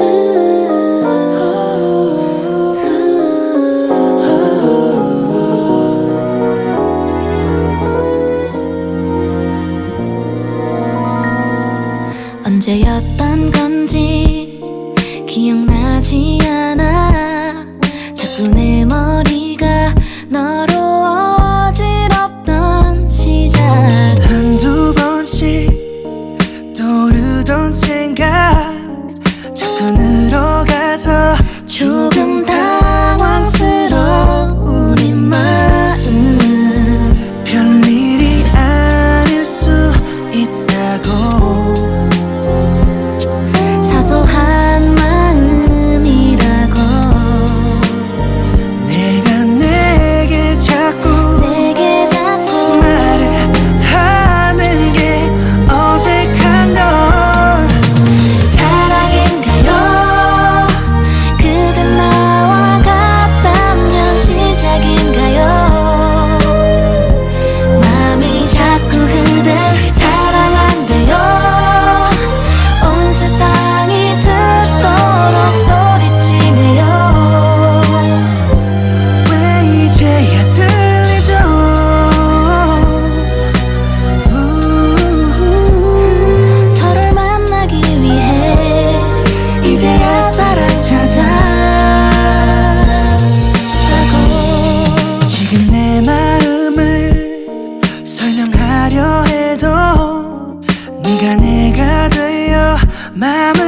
Ooh. 마음을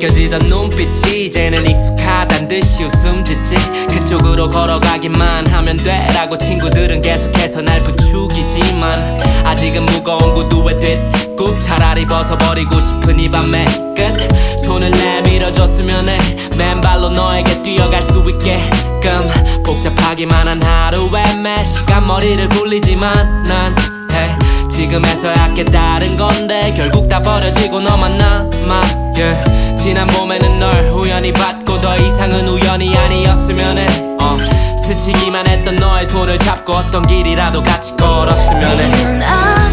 느껴지던 눈빛이 이제는 익숙하단 듯이 웃음 짓지. 그쪽으로 걸어가기만 하면 돼라고 친구들은 계속해서 날 부추기지만 아직은 무거운 구두에 뒷굽 차라리 벗어버리고 싶은 이 밤의 끝. 손을 내밀어줬으면 해. 맨발로 너에게 뛰어갈 수 있게끔 복잡하기만 한 하루에 매 시간 머리를 굴리지만 난 지금에서야 깨달은 건데 결국 다 버려지고 너만 남아 yeah. 지난 몸에는 널 우연히 받고 더 이상은 우연이 아니었으면 해 uh. 스치기만 했던 너의 손을 잡고 어떤 길이라도 같이 걸었으면 해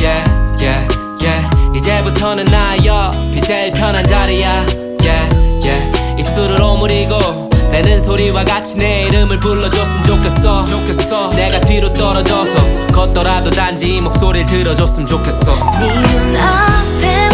yeah yeah yeah. 이제부터는 나 옆이 제일 편한 자리야. Yeah yeah. 입술을 오므리고 내는 소리와 같이 내 이름을 불러줬으면 좋겠어. 좋겠어. 내가 뒤로 떨어져서 걷더라도 단지 목소리를 들어줬으면 좋겠어. 네 눈앞에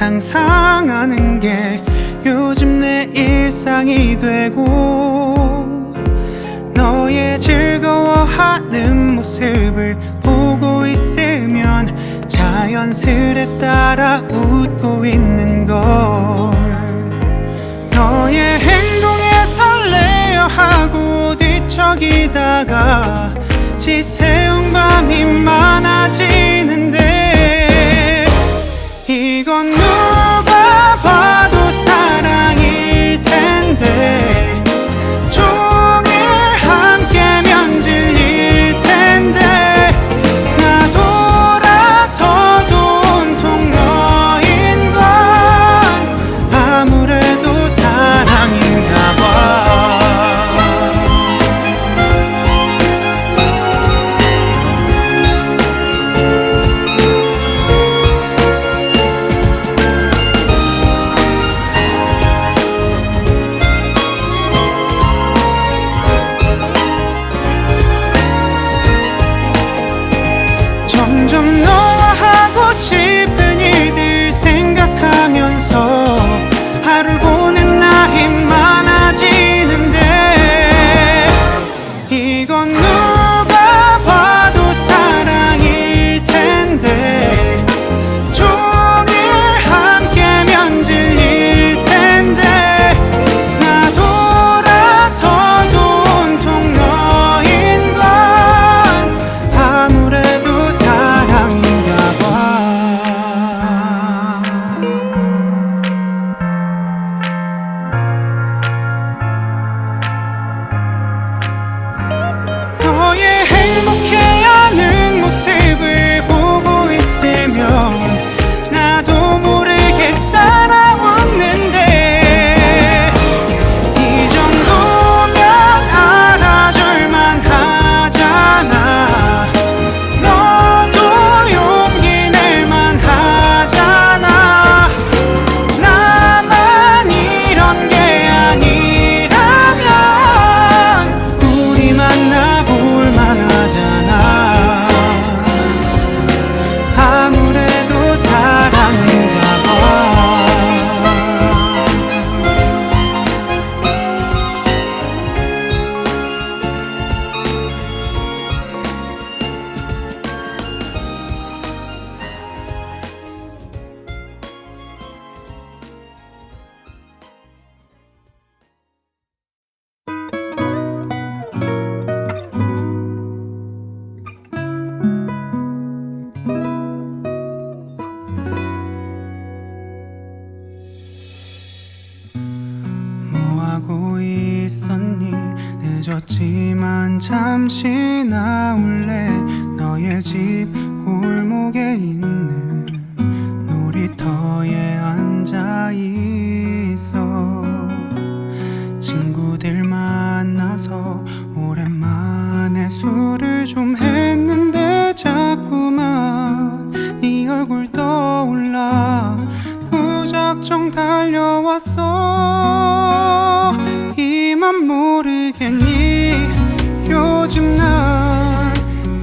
상상하는 게 요즘 내 일상이 되고 너의 즐거워하는 모습을 보고 있으면 자연스레 따라 웃고 있는 걸. 너의 행동에 설레어하고 뒤척이다가 지새운 밤이 많아지 I'm not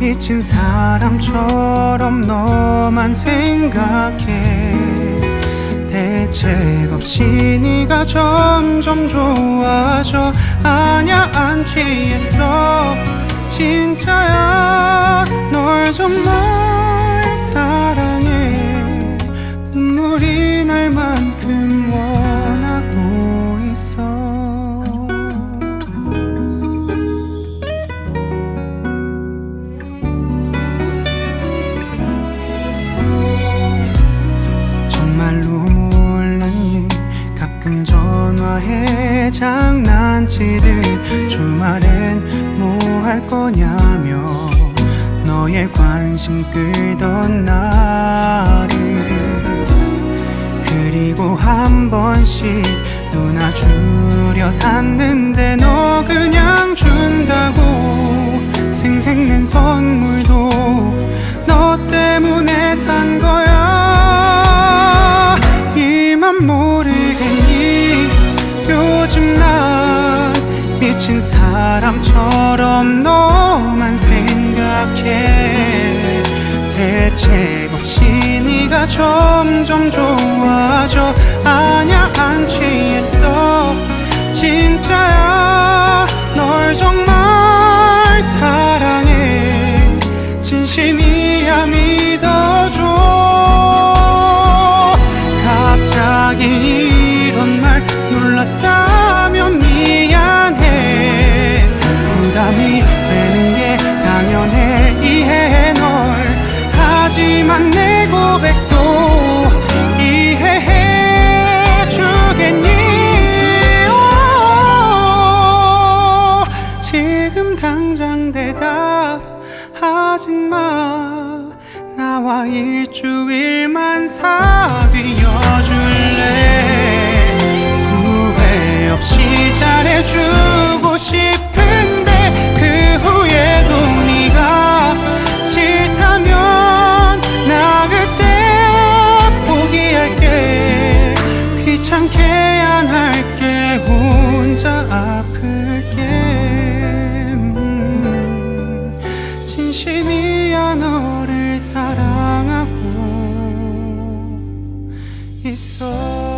미친 사람처럼 너만 생각해. 대책 없이 네가 점점 좋아져 아냐 안 취했어. 진짜야 널 정말 사랑 장난치듯 주말엔 뭐 할 거냐며 너의 관심 끌던 날을 그리고 한 번씩 누나 주려 샀는데 너 그냥 준다고 생색낸 선물도 너 때문에 산거 미친 사람처럼 너만 생각해. 대책 없이 네가 점점 좋아져 아냐 안 취했어? 진짜야 널 정말 잘해주고 싶은데 그 후에도 네가 싫다면 나 그때 포기할게. 귀찮게 안 할게. 혼자 아플게. 음, 진심이야 너를 사랑하고 있어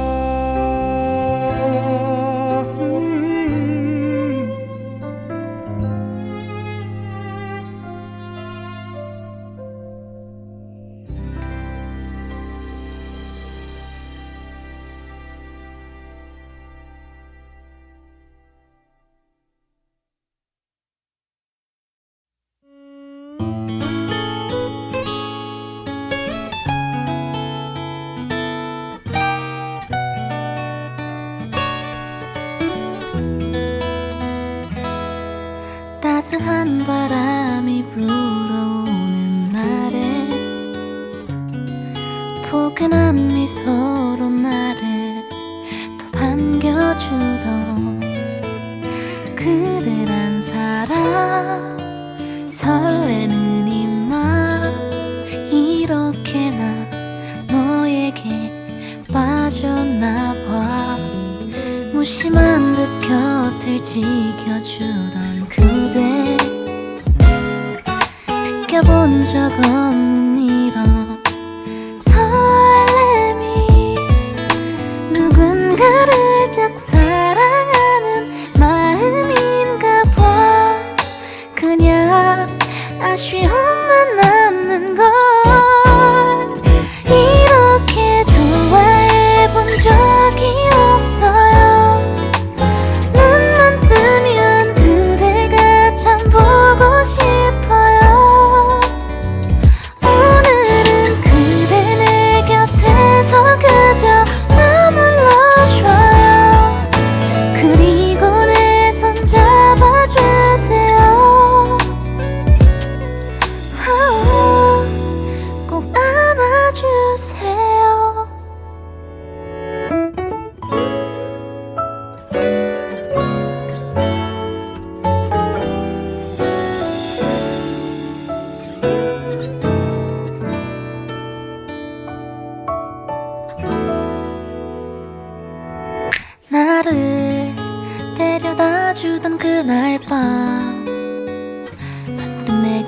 포근한 미소로 나를 더 반겨주던 그대란 사람. 설레는 이맘 이렇게 나 너에게 빠졌나 봐. 무심한 듯 곁을 지켜주던 그대. 느껴본 적 없는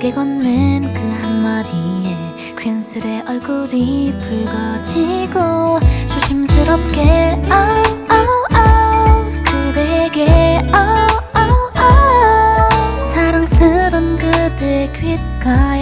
내게 건넨 그 한마디에 괜스레 얼굴이 붉어지고 조심스럽게 아우 아우 아우 그대에게 아우 아우 아우. 사랑스런 그대 귓가에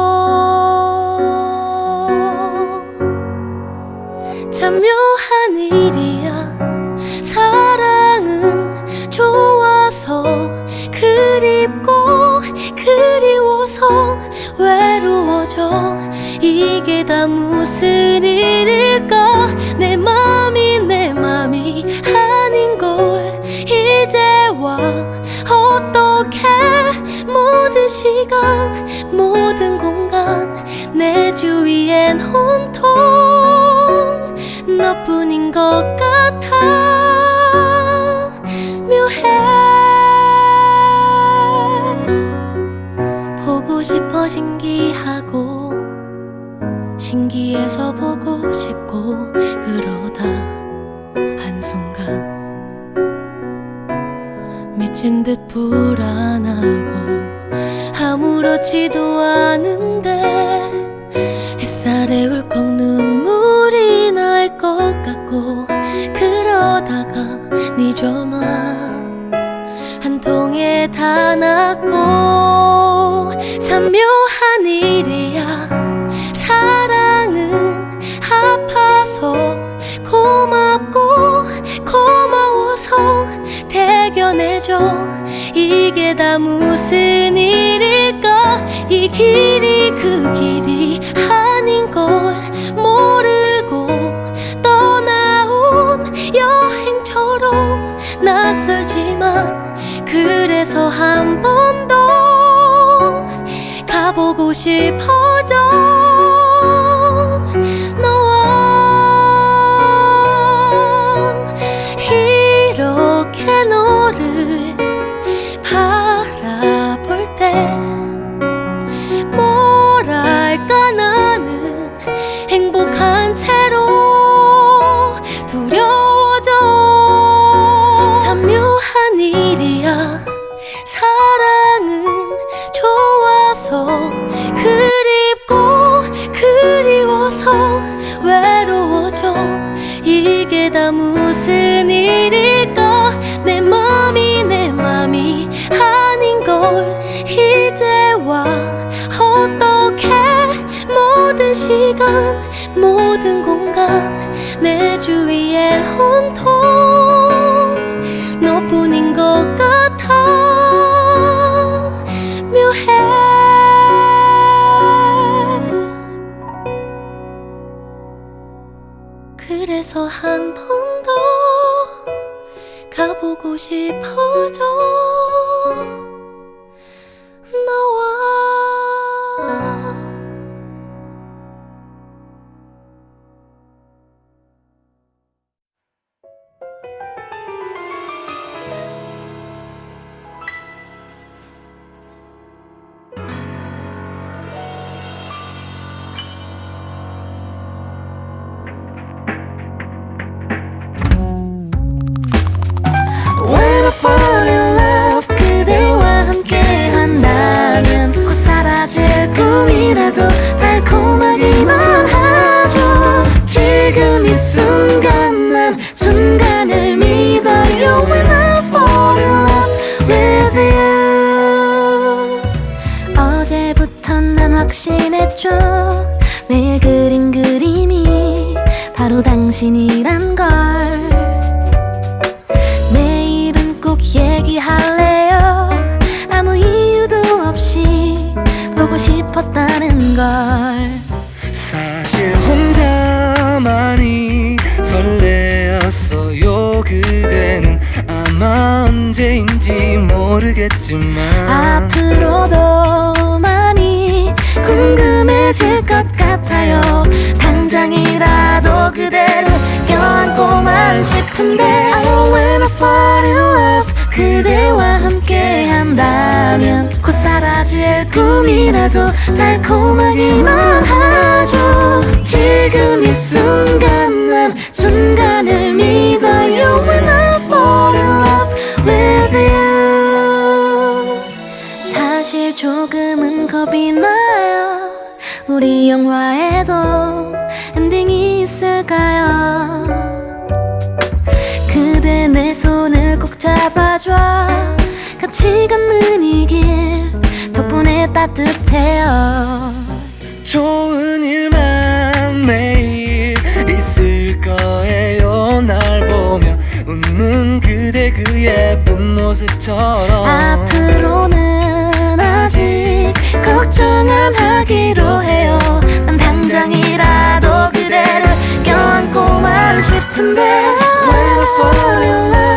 참 묘한 일이야. 사랑은 좋아서 그립고 그리워서 외로워져. 이게 다 무슨 일일까? 내 맘이 내 맘이 아닌 걸 이제와 어떻게 모든 시간 모든 공간 내 주위엔 온통 너뿐인 것 같아. 묘해. 보고 싶어 신기하고 신기해서 보고 싶고 그러다 한순간 미친 듯 불안하고 아무렇지도 않은데 싶은데 Oh when I fall in love 그대와 함께 한다면 곧 사라질 꿈이라도 달콤하기만 하죠. 지금 이 순간 난 순간을 믿어요. When I fall in love with you. 사실 조금은 겁이 나요. 우리 영화에도 잡아줘. 같이 걷는 이 길 덕분에 따뜻해요. 좋은 일만 매일 있을 거예요. 날 보며 웃는 그대 그 예쁜 모습처럼. 앞으로는 아직 걱정 안 하기로 해요. 난 당장이라도 그대를 껴안고만 싶은데 I fall in love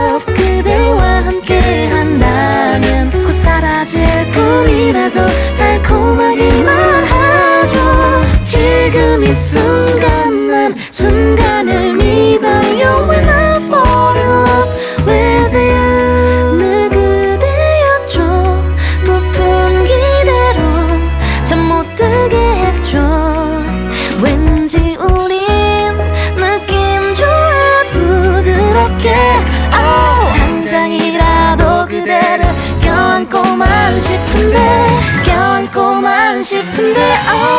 싶은데 아.